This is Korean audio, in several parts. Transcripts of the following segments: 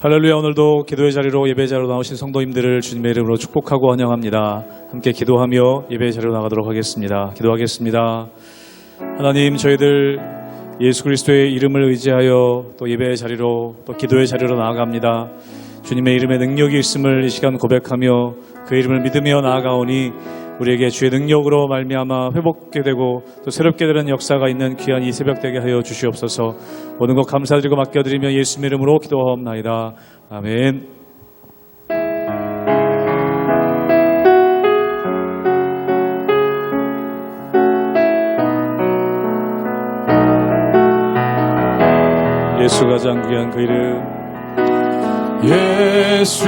할렐루야 오늘도 기도의 자리로 예배 자리로 나오신 성도님들을 주님의 이름으로 축복하고 환영합니다. 함께 기도하며 예배 자리로 나가도록 하겠습니다. 기도하겠습니다. 하나님 저희들 예수 그리스도의 이름을 의지하여 또 예배의 자리로 또 기도의 자리로 나아갑니다. 주님의 이름에 능력이 있음을 이 시간 고백하며 그 이름을 믿으며 나아가오니 우리에게 주의 능력으로 말미암아 회복게 되고 또 새롭게 되는 역사가 있는 귀한 이 새벽 되게 하여 주시옵소서. 모든 것 감사드리고 맡겨드리며 예수님 이름으로 기도하옵나이다. 아멘. 예수 가 장 귀한 그 이름 예수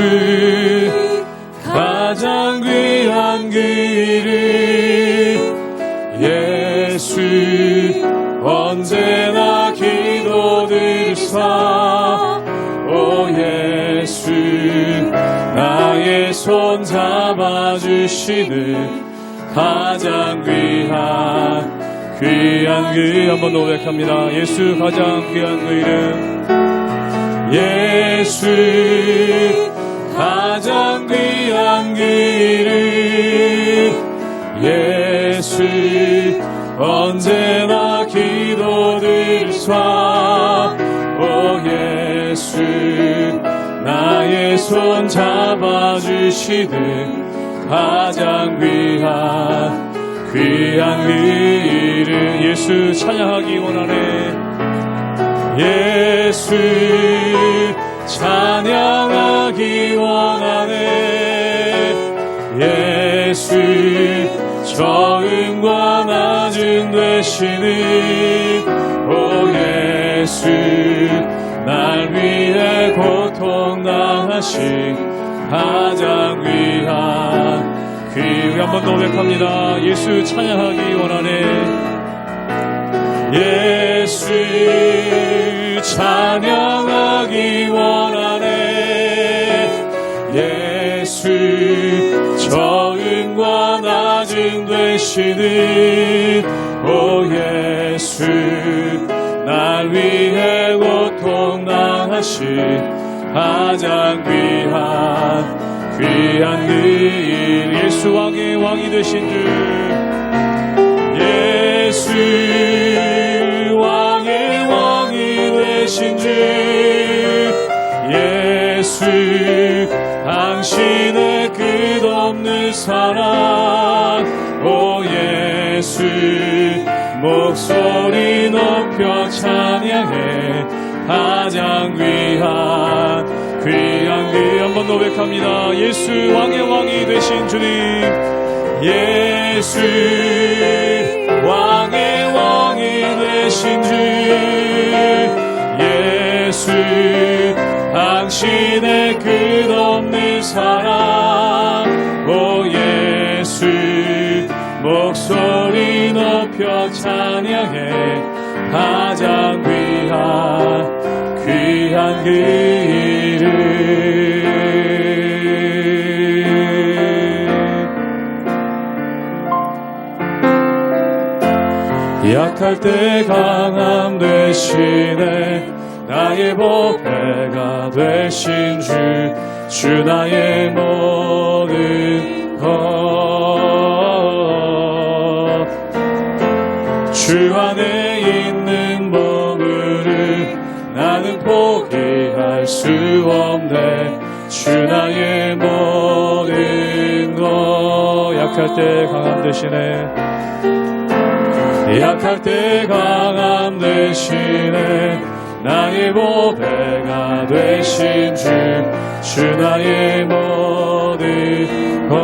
주시는 가장 귀한 귀한 그 한번 노력합니다. 예수 가장 귀한 그 이름 예수 가장 귀한 그 이름 예수 언제나 기도들 사. 오 예수 나의 손 잡아주시는 가장 귀한 귀한 그 이름 예수 찬양하기 원하네. 예수 찬양하기 원하네. 예수 저음과 낮은 되시는 오 예수 날 위해 고통 당하신 가장 귀한 그 우리 한번 노력합니다. 예수 찬양하기 원하네. 예수 찬양하기 원하네. 예수 저음과 낮음 되시는 오 예수 날 위해 고통 당하신 가장 귀한 귀한 그 일. 예수 왕의 왕이 되신 주 예수 왕의 왕이 되신 주 예수 당신의 끝없는 사랑 오 예수 목소리 높여 찬양해 가장 귀한 귀한 그 한번 노백합니다. 예수 왕의 왕이 되신 주님. 예수 왕의 왕이 되신 주 예수 당신의 끝없는 사랑. 오 예수 목소리 높여 찬양해. 가장 귀한 귀한 그 이름 약할 때 강함 되시네 나의 보배가 되신 주, 주 나의 모든 것. 주 안에 수 없네. 주 나의 모든 것. 약할 때 강함 되시네. 약할 때 강함 되시네 나의 보배가 되신 주, 주 나의 모든 것.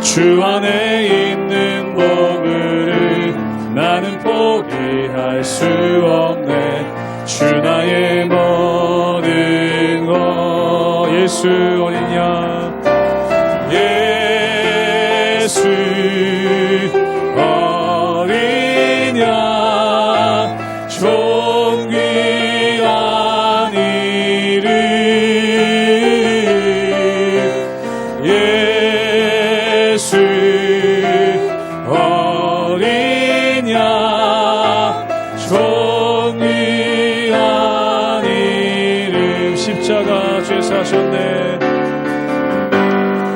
주 안에 수 없네. 주 나의 모든 것. 예수 십자가 죄 사셨네.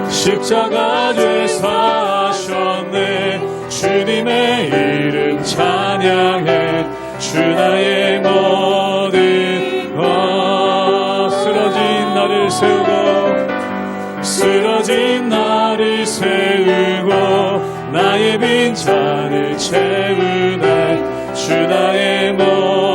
십자가 죄 사셨네. 주님의 이름 찬양해. 주 나의 모든 것 쓰러진 나를 세우고 쓰러진 나를 세우고 나의 빈잔을 채우네. 주 나의 모든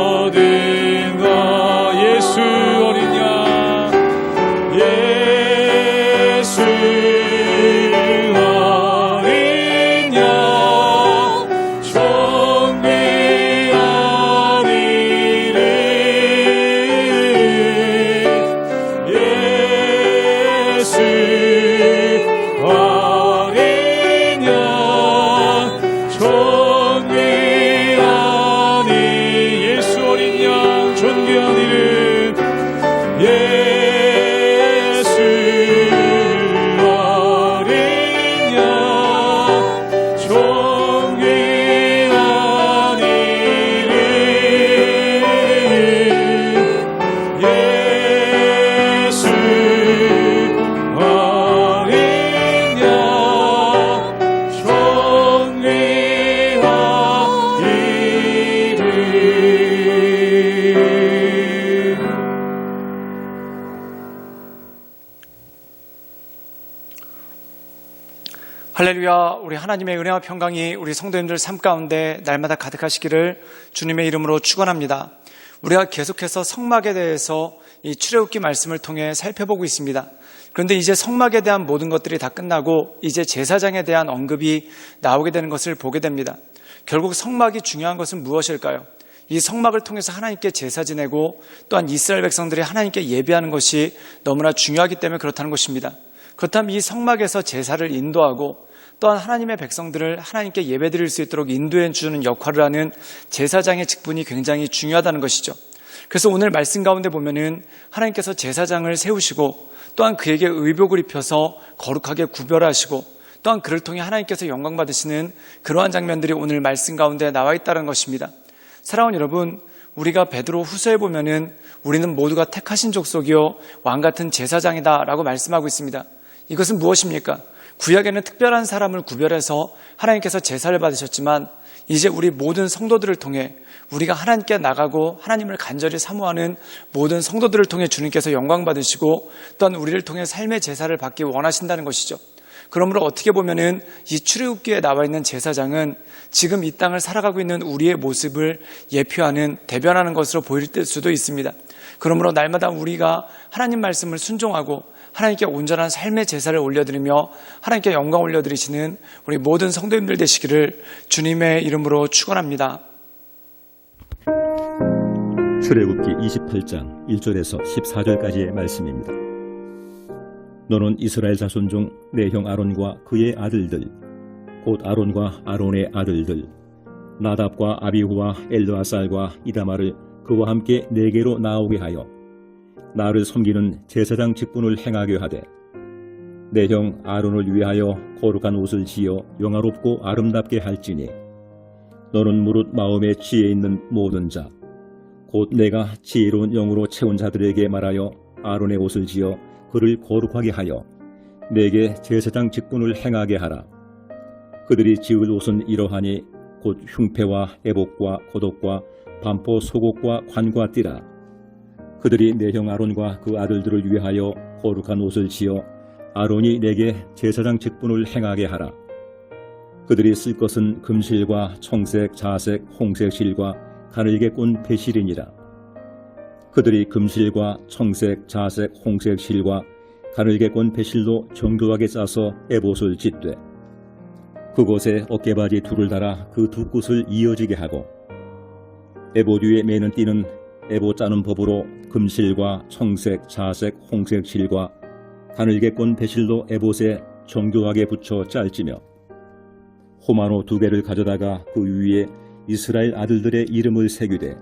할렐루야, 우리 하나님의 은혜와 평강이 우리 성도님들 삶 가운데 날마다 가득하시기를 주님의 이름으로 축원합니다. 우리가 계속해서 성막에 대해서 이 출애굽기 말씀을 통해 살펴보고 있습니다. 그런데 이제 성막에 대한 모든 것들이 다 끝나고 이제 제사장에 대한 언급이 나오게 되는 것을 보게 됩니다. 결국 성막이 중요한 것은 무엇일까요? 이 성막을 통해서 하나님께 제사 지내고 또한 이스라엘 백성들이 하나님께 예배하는 것이 너무나 중요하기 때문에 그렇다는 것입니다. 그렇다면 이 성막에서 제사를 인도하고 또한 하나님의 백성들을 하나님께 예배드릴 수 있도록 인도해 주는 역할을 하는 제사장의 직분이 굉장히 중요하다는 것이죠. 그래서 오늘 말씀 가운데 보면은 하나님께서 제사장을 세우시고 또한 그에게 의복을 입혀서 거룩하게 구별하시고 또한 그를 통해 하나님께서 영광 받으시는 그러한 장면들이 오늘 말씀 가운데 나와 있다는 것입니다. 사랑하는 여러분, 우리가 베드로 후서에 보면은 우리는 모두가 택하신 족속이요 왕 같은 제사장이다라고 말씀하고 있습니다. 이것은 무엇입니까? 구약에는 특별한 사람을 구별해서 하나님께서 제사를 받으셨지만 이제 우리 모든 성도들을 통해 우리가 하나님께 나가고 하나님을 간절히 사모하는 모든 성도들을 통해 주님께서 영광 받으시고 또한 우리를 통해 삶의 제사를 받기 원하신다는 것이죠. 그러므로 어떻게 보면은 이 출애굽기에 나와 있는 제사장은 지금 이 땅을 살아가고 있는 우리의 모습을 예표하는 대변하는 것으로 보일 수도 있습니다. 그러므로 날마다 우리가 하나님 말씀을 순종하고 하나님께 온전한 삶의 제사를 올려드리며 하나님께 영광 올려드리시는 우리 모든 성도님들 되시기를 주님의 이름으로 축원합니다. 출애굽기 28장 1절에서 14절까지의 말씀입니다. 너는 이스라엘 자손 중 내 형 아론과 그의 아들들 곧 아론과 아론의 아들들 나답과 아비후와 엘르아살과 이다마를 그와 함께 내게로 나오게 하여 나를 섬기는 제사장 직분을 행하게 하되 내 형 아론을 위하여 거룩한 옷을 지어 영화롭고 아름답게 할지니 너는 무릇 마음에 지혜 있는 모든 자 곧 내가 지혜로운 영으로 채운 자들에게 말하여 아론의 옷을 지어 그를 거룩하게 하여 내게 제사장 직분을 행하게 하라. 그들이 지을 옷은 이러하니 곧 흉패와 애복과 고독과 반포 속옷과 관과 띠라. 그들이 내형 아론과 그 아들들을 위하여 거룩한 옷을 지어 아론이 내게 제사장 직분을 행하게 하라. 그들이 쓸 것은 금실과 청색, 자색, 홍색 실과 가늘게 꼰 배실이니라. 그들이 금실과 청색, 자색, 홍색 실과 가늘게 꼰 배실로 정교하게 짜서 에봇을 짓되 그곳에 어깨바지 둘을 달아 그두 끝을 이어지게 하고 에봇 위에 매는 띠는 에봇 짜는 법으로 금실과 청색, 자색, 홍색 실과 가늘게 꼰 배실로 에봇에 정교하게 붙여 짤지며 호마노 두 개를 가져다가 그 위에 이스라엘 아들들의 이름을 새기되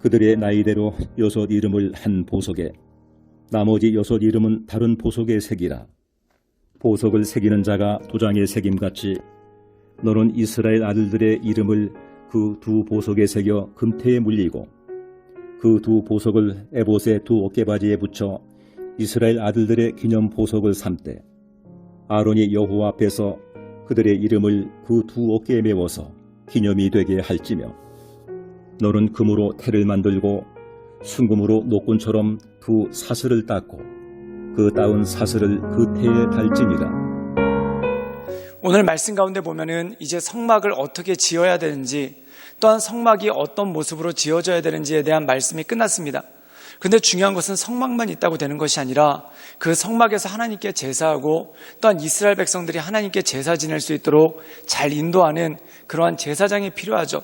그들의 나이대로 여섯 이름을 한 보석에 나머지 여섯 이름은 다른 보석에 새기라. 보석을 새기는 자가 도장에 새김같이 너는 이스라엘 아들들의 이름을 그 두 보석에 새겨 금태에 물리고 그 두 보석을 에봇의 두 어깨바지에 붙여 이스라엘 아들들의 기념 보석을 삼되 아론이 여호와 앞에서 그들의 이름을 그 두 어깨에 메워서 기념이 되게 할지며 너는 금으로 태를 만들고 순금으로 노끈처럼 두 사슬을 닦고 그 따은 사슬을 그 태에 달지니라. 오늘 말씀 가운데 보면은 이제 성막을 어떻게 지어야 되는지 또한 성막이 어떤 모습으로 지어져야 되는지에 대한 말씀이 끝났습니다. 근데 중요한 것은 성막만 있다고 되는 것이 아니라 그 성막에서 하나님께 제사하고 또한 이스라엘 백성들이 하나님께 제사 지낼 수 있도록 잘 인도하는 그러한 제사장이 필요하죠.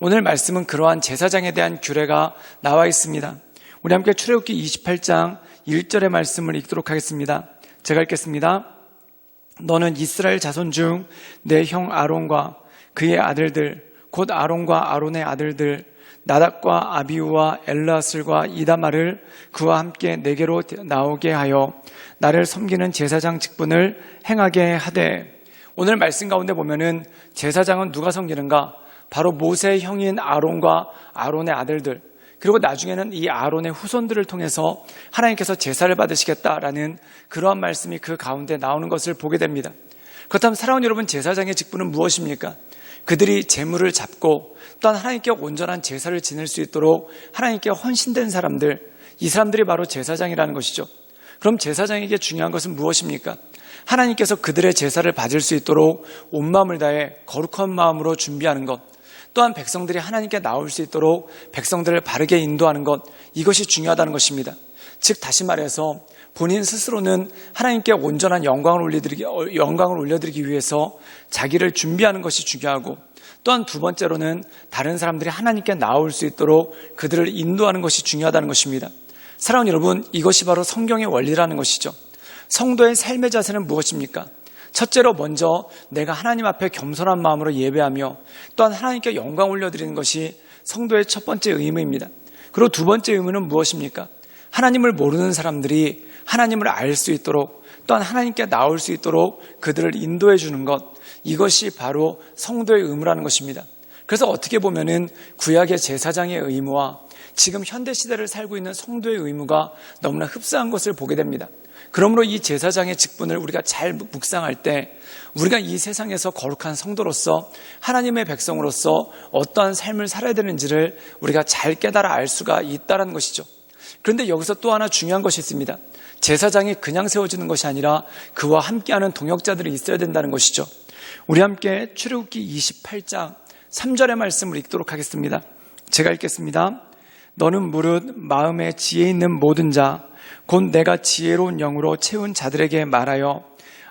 오늘 말씀은 그러한 제사장에 대한 규례가 나와 있습니다. 우리 함께 출애굽기 28장 1절의 말씀을 읽도록 하겠습니다. 제가 읽겠습니다. 너는 이스라엘 자손 중 내 형 아론과 그의 아들들 곧 아론과 아론의 아들들 나답과 아비우와 엘라슬과 이다마를 그와 함께 내게로 나오게 하여 나를 섬기는 제사장 직분을 행하게 하되 오늘 말씀 가운데 보면은 제사장은 누가 섬기는가 바로 모세의 형인 아론과 아론의 아들들 그리고 나중에는 이 아론의 후손들을 통해서 하나님께서 제사를 받으시겠다라는 그러한 말씀이 그 가운데 나오는 것을 보게 됩니다. 그렇다면 사랑하는 여러분 제사장의 직분은 무엇입니까? 그들이 재물을 잡고 또한 하나님께 온전한 제사를 지낼 수 있도록 하나님께 헌신된 사람들 이 사람들이 바로 제사장이라는 것이죠. 그럼 제사장에게 중요한 것은 무엇입니까? 하나님께서 그들의 제사를 받을 수 있도록 온 마음을 다해 거룩한 마음으로 준비하는 것 또한 백성들이 하나님께 나올 수 있도록 백성들을 바르게 인도하는 것 이것이 중요하다는 것입니다. 즉 다시 말해서 본인 스스로는 하나님께 온전한 영광을 올려드리기 영광을 올려드리기 위해서 자기를 준비하는 것이 중요하고 또한 두 번째로는 다른 사람들이 하나님께 나올 수 있도록 그들을 인도하는 것이 중요하다는 것입니다. 사랑하는 여러분, 이것이 바로 성경의 원리라는 것이죠. 성도의 삶의 자세는 무엇입니까? 첫째로 먼저 내가 하나님 앞에 겸손한 마음으로 예배하며 또한 하나님께 영광 올려드리는 것이 성도의 첫 번째 의무입니다. 그리고 두 번째 의무는 무엇입니까? 하나님을 모르는 사람들이 하나님을 알 수 있도록 또한 하나님께 나올 수 있도록 그들을 인도해 주는 것 이것이 바로 성도의 의무라는 것입니다. 그래서 어떻게 보면은 구약의 제사장의 의무와 지금 현대 시대를 살고 있는 성도의 의무가 너무나 흡사한 것을 보게 됩니다. 그러므로 이 제사장의 직분을 우리가 잘 묵상할 때 우리가 이 세상에서 거룩한 성도로서 하나님의 백성으로서 어떠한 삶을 살아야 되는지를 우리가 잘 깨달아 알 수가 있다는 것이죠. 그런데 여기서 또 하나 중요한 것이 있습니다. 제사장이 그냥 세워지는 것이 아니라 그와 함께하는 동역자들이 있어야 된다는 것이죠. 우리 함께 출애굽기 28장 3절의 말씀을 읽도록 하겠습니다. 제가 읽겠습니다. 너는 무릇 마음에 지혜 있는 모든 자, 곧 내가 지혜로운 영으로 채운 자들에게 말하여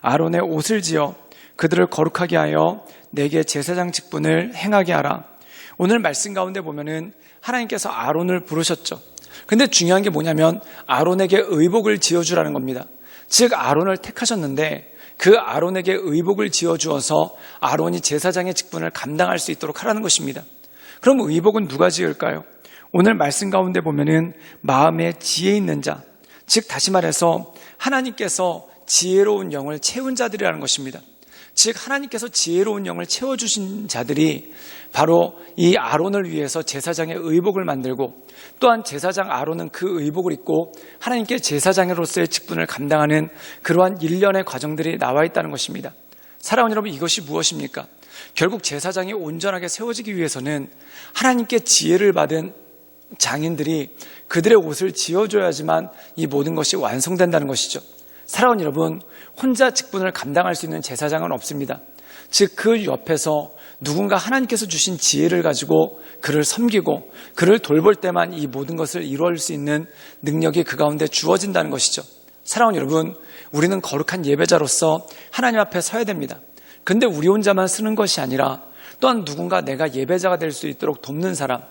아론의 옷을 지어 그들을 거룩하게 하여 내게 제사장 직분을 행하게 하라. 오늘 말씀 가운데 보면은 하나님께서 아론을 부르셨죠. 근데 중요한 게 뭐냐면 아론에게 의복을 지어주라는 겁니다. 즉 아론을 택하셨는데 그 아론에게 의복을 지어주어서 아론이 제사장의 직분을 감당할 수 있도록 하라는 것입니다. 그럼 의복은 누가 지을까요? 오늘 말씀 가운데 보면은 마음에 지혜 있는 자, 즉 다시 말해서 하나님께서 지혜로운 영을 채운 자들이라는 것입니다. 즉 하나님께서 지혜로운 영을 채워 주신 자들이 바로 이 아론을 위해서 제사장의 의복을 만들고 또한 제사장 아론은 그 의복을 입고 하나님께 제사장으로서의 직분을 감당하는 그러한 일련의 과정들이 나와 있다는 것입니다. 사랑하는 여러분 이것이 무엇입니까? 결국 제사장이 온전하게 세워지기 위해서는 하나님께 지혜를 받은 장인들이 그들의 옷을 지어줘야지만 이 모든 것이 완성된다는 것이죠. 사랑하는 여러분, 혼자 직분을 감당할 수 있는 제사장은 없습니다. 즉, 그 옆에서 누군가 하나님께서 주신 지혜를 가지고 그를 섬기고 그를 돌볼 때만 이 모든 것을 이루어질 수 있는 능력이 그 가운데 주어진다는 것이죠. 사랑하는 여러분, 우리는 거룩한 예배자로서 하나님 앞에 서야 됩니다. 근데 우리 혼자만 쓰는 것이 아니라 또한 누군가 내가 예배자가 될 수 있도록 돕는 사람,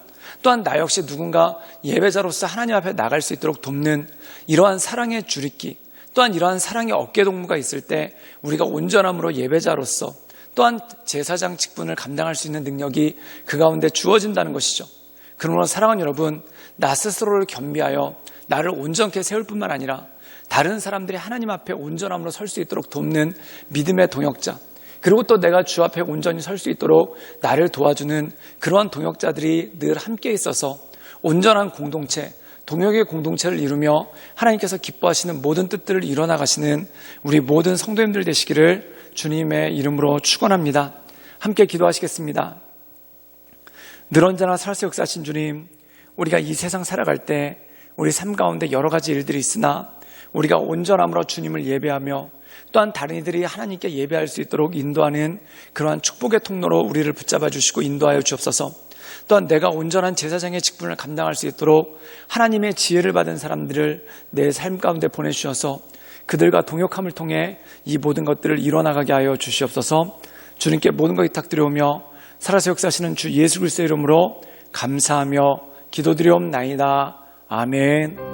또한 나 역시 누군가 예배자로서 하나님 앞에 나갈 수 있도록 돕는 이러한 사랑의 줄잇기, 또한 이러한 사랑의 어깨동무가 있을 때 우리가 온전함으로 예배자로서 또한 제사장 직분을 감당할 수 있는 능력이 그 가운데 주어진다는 것이죠. 그러므로 사랑하는 여러분, 나 스스로를 겸비하여 나를 온전케 세울 뿐만 아니라 다른 사람들이 하나님 앞에 온전함으로 설 수 있도록 돕는 믿음의 동역자, 그리고 또 내가 주 앞에 온전히 설 수 있도록 나를 도와주는 그러한 동역자들이 늘 함께 있어서 온전한 공동체, 동역의 공동체를 이루며 하나님께서 기뻐하시는 모든 뜻들을 이뤄나가시는 우리 모든 성도님들 되시기를 주님의 이름으로 축원합니다. 함께 기도하시겠습니다. 늘 언제나 살아서 역사하신 주님, 우리가 이 세상 살아갈 때 우리 삶 가운데 여러 가지 일들이 있으나 우리가 온전함으로 주님을 예배하며 또한 다른 이들이 하나님께 예배할 수 있도록 인도하는 그러한 축복의 통로로 우리를 붙잡아 주시고 인도하여 주옵소서. 또한 내가 온전한 제사장의 직분을 감당할 수 있도록 하나님의 지혜를 받은 사람들을 내 삶 가운데 보내주셔서 그들과 동역함을 통해 이 모든 것들을 이뤄나가게 하여 주시옵소서 주님께 모든 것 부탁드려오며 살아서 역사하시는 주 예수 그리스도의 이름으로 감사하며 기도드리옵나이다. 아멘.